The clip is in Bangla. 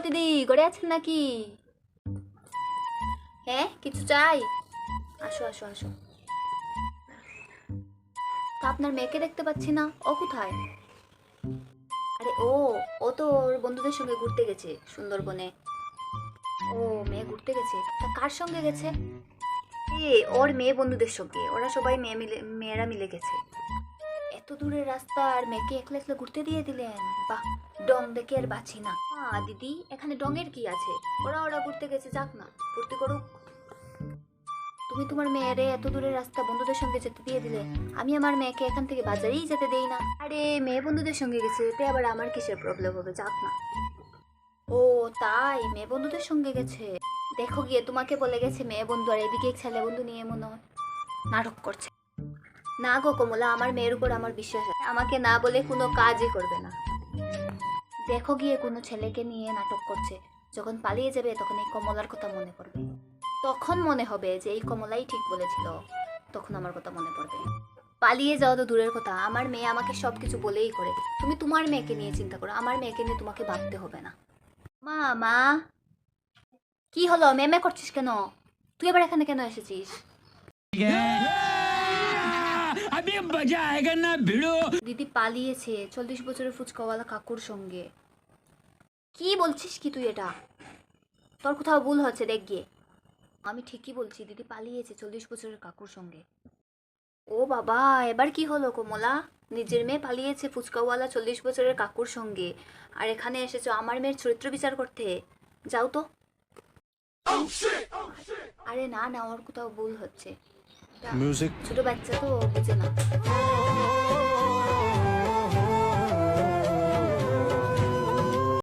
দিদি গড়ে আছেন নাকি? হ্যাঁ কিছু চাই? আসো আসো আসো। তা আপনার মেয়েকে দেখতে পাচ্ছি না, ও কোথায়? আরে ও ও তো ওর বন্ধুদের সঙ্গে ঘুরতে গেছে, সুন্দরবনে। ও, মেয়ে ঘুরতে গেছে? তা কার সঙ্গে গেছে? এ, ওর মেয়ে বন্ধুদের সঙ্গে, ওরা সবাই মেয়ে মিলে, মেয়েরা মিলে গেছে। এত দূরের রাস্তা আর মেয়েকে একলা একলা ঘুরতে দিয়ে দিলেন? বাহ, ডং দেখে আর বাঁচি না। দিদি, এখানে ডংয়ের কি আছে? ওরা ওরা ঘুরতে গেছে, যাক না, ফুর্তি করুক। তুমি তোমার মেয়েরে এত দূরের রাস্তা বন্ধুদের সঙ্গে যেতে দিয়ে দিলে, আমি আমার মেয়েকে এখান থেকে বাজারেই যেতে দেই না। আরে, মেয়ে বন্ধুদের সঙ্গে গেছে, এতে আবার আমার কিসের প্রবলেম হবে? যাক না। ও, তাই, মেয়ে বন্ধুদের সঙ্গে গেছে। দেখো গিয়ে, তোমাকে বলে গেছে মেয়ে বন্ধু, আর এদিকে ছেলে বন্ধু নিয়ে মনে হয়। নাটক করছে। না গো কমলা, আমার মেয়ের উপর আমার বিশ্বাস আছে। আমাকে না বলে কোনো কাজই করবে না। দেখো গিয়ে কোনো ছেলেকে নিয়ে নাটক করছে। যখন পালিয়ে যাবে তখন এই কমলার কথা মনে পড়বে। তখন মনে হবে যে এই কমলাই ঠিক বলেছিল। তখন আমার কথা মনে পড়বে। পালিয়ে যাওয়া তো দূরের কথা। আমার মেয়ে আমাকে সব কিছু বলেই করে। তুমি তোমার মেয়েকে নিয়ে চিন্তা করো। আমার মেয়েকে নিয়ে তোমাকে ভাবতে হবে না। মা মা। কি হলো? মেমে করছিস কেন? তুই এবার এখানে কেন এসেছিস? দিদি পালিয়েছে চল্লিশ বছরের ফুচকাওয়ালা কাকুর সঙ্গে। কি বলছিস কি তুই এটা? তোর কোথাও ভুল হচ্ছে দেখ আমি ঠিকই বলছি দিদি পালিয়েছে চল্লিশ বছরের কাকুর সঙ্গে। ও বাবা এবার কি হলো কোমলা? নিজের মেয়ে পালিয়েছে ফুচকাওয়ালা চল্লিশ বছরের কাকুর সঙ্গে। আর এখানে এসেছ আমার মেয়ের চরিত্র বিচার করতে। যাও তো। oh, oh, আরে না না ওর কোথাও ভুল হচ্ছে। Music. ছোট বাচ্চা তো ও বুঝে না